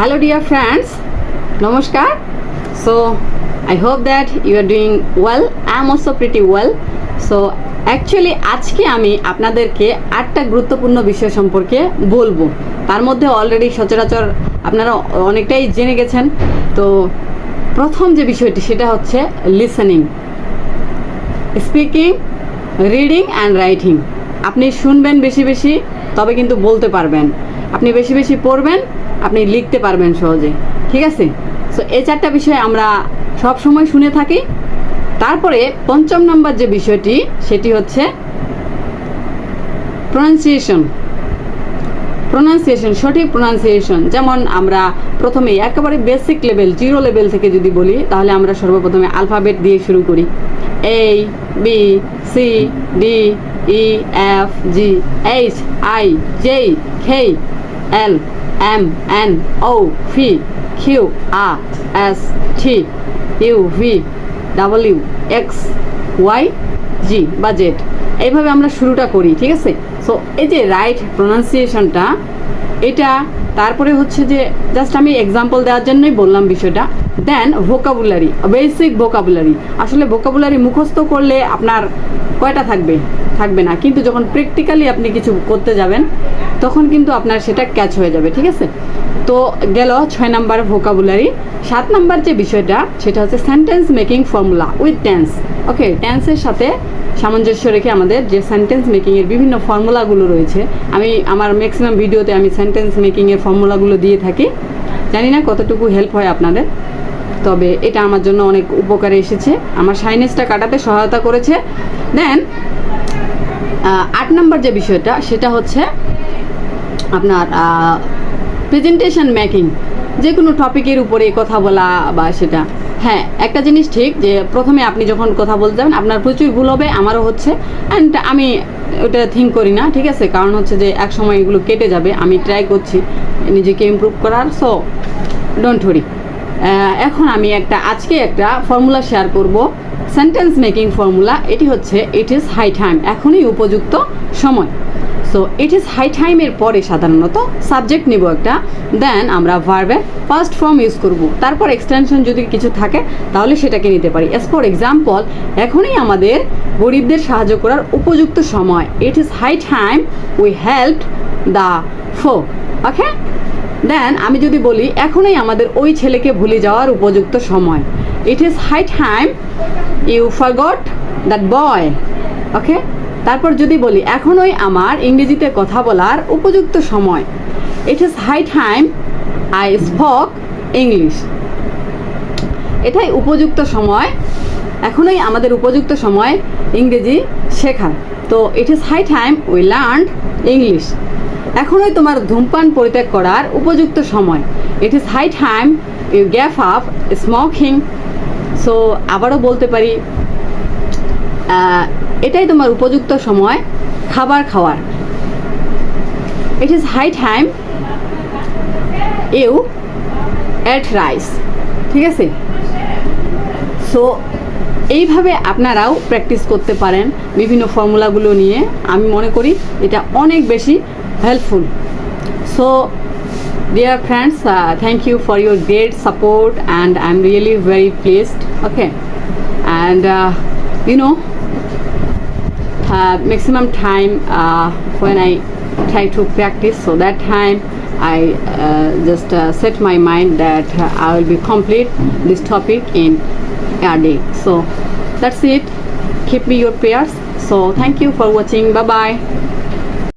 Hello, dear friends. Namaskar. So, I hope that you are doing well. I am also pretty well. So, actually আজকে আমি আপনাদেরকে আটটা গুরুত্বপূর্ণ বিষয় সম্পর্কে বলব তার মধ্যে অলরেডি সচরাচর আপনারা অনেকটাই জেনে গেছেন তো প্রথম যে বিষয়টি সেটা হচ্ছে listening speaking reading and writing আপনি শুনবেন বেশি বেশি তবে কিন্তু বলতে পারবেন আপনি বেশি বেশি পড়বেন আপনি লিখতে পারবেন সহজে। ঠিক আছে? সো এই চারটা বিষয় আমরা সব সময় শুনে থাকি। তারপরে পঞ্চম নম্বর যে বিষয়টি, সেটি হচ্ছে প্রনাউন্সিয়েশন প্রোনাউন্সিয়েশন সঠিক প্রোনাউন্সিয়েশন যেমন আমরা প্রথমে একেবারে বেসিক লেভেল জিরো লেভেল থেকে যদি বলি, তাহলে আমরা সর্বপ্রথমে আলফাবেট দিয়ে শুরু করি। A B C D E F G H I J K L M N O P Q R S T U V W X Y Z বা এইভাবে আমরা শুরুটা করি, ঠিক আছে? সো এই যে রাইট প্রোনাউন্সিয়েশনটা এটা তারপরে হচ্ছে যে জাস্ট আমি এক্সাম্পল দেওয়ার জন্যই বললাম বিষয়টা। দেন ভোকাবুলারি বেসিক ভোকাবুলারি আসলে ভোকাবুলারি মুখস্থ করলে আপনার কয়টা থাকবে? থাকবে না। কিন্তু যখন প্র্যাকটিক্যালি আপনি কিছু করতে যাবেন, তখন কিন্তু আপনার সেটা ক্যাচ হয়ে যাবে, ঠিক আছে? তো গেল ছয় নাম্বার ভোকাবুলারি সাত নাম্বার যে বিষয়টা, সেটা হচ্ছে sentence making formula with tense okay টেন্সের সাথে সামঞ্জস্য রেখে আমাদের যে সেন্টেন্স মেকিংয়ের বিভিন্ন ফর্মুলাগুলো রয়েছে, আমি আমার ম্যাক্সিমাম ভিডিওতে আমি সেন্টেন্স মেকিংয়ের ফর্মুলাগুলো দিয়ে থাকি। জানি না কতটুকু হেল্প হয় আপনাদের, তবে এটা আমার জন্য অনেক উপকারে এসেছে। আমার সাইনেসটা কাটাতে সহায়তা করেছে। দেন আট নম্বর যে বিষয়টা, সেটা হচ্ছে আপনার প্রেজেন্টেশন মেকিং যে কোনো টপিকের উপরে কথা বলা বা সেটা। হ্যাঁ একটা জিনিস ঠিক যে প্রথমে আপনি যখন কথা বলতে যাবেন, আপনার প্রচুর ভুল হবে, আমারও হচ্ছে। অ্যান্ড আমি ওটা থিঙ্ক করি না, ঠিক আছে? কারণ হচ্ছে যে এক সময় এগুলো কেটে যাবে, আমি ট্রাই করছি নিজেকে ইমপ্রুভ করার সো ডোন্ট হরি এখন আমি একটা, আজকে একটা ফর্মুলা শেয়ার করব। সেন্টেন্স মেকিং ফর্মুলা এটি হচ্ছে ইট ইজ হাই টাইম এখনই উপযুক্ত সময়। সো ইট ইজ হাই টাইমের পরে সাধারণত সাবজেক্ট নিব একটা দেন আমরা ভার্বের ফার্স্ট ফর্ম ইউজ করব। তারপর এক্সটেনশন যদি কিছু থাকে, তাহলে সেটাকে নিতে পারি। এস ফর এক্সাম্পল এখনই আমাদের গরিবদের সাহায্য করার উপযুক্ত সময়। It is high time we help the foe okay then আমি যদি বলি, এখনই আমাদের ওই ছেলেকে ভুলে যাওয়ার উপযুক্ত সময়। It is high time you forgot that boy okay তারপর যদি বলি, এখনই আমার ইংরেজিতে কথা বলার উপযুক্ত সময়। It is high time I spoke English এটাই উপযুক্ত সময়। এখনই আমাদের উপযুক্ত সময় ইংরেজি শেখার। তো it is high time we learn English এখনই তোমার ধূমপান পরিত্যাগ করার উপযুক্ত সময়। It is high time you gave up smoking so আবারও বলতে পারি এটাই তোমার উপযুক্ত সময় খাবার খাওয়ার। It is high time you ate rice ঠিক আছে? সো এইভাবে আপনারাও প্র্যাকটিস করতে পারেন। বিভিন্ন ফর্মুলাগুলো নিয়ে আমি মনে করি এটা অনেক বেশি helpful. So, dear friends, uh, thank you for your great support, and I'm really very pleased. Okay, and uh, you know, uh, maximum time uh, when I try to practice, so that time I uh, just uh, set my mind that uh, I will be complete this topic in a day. So that's it. Keep me your prayers. So thank you for watching. Bye bye.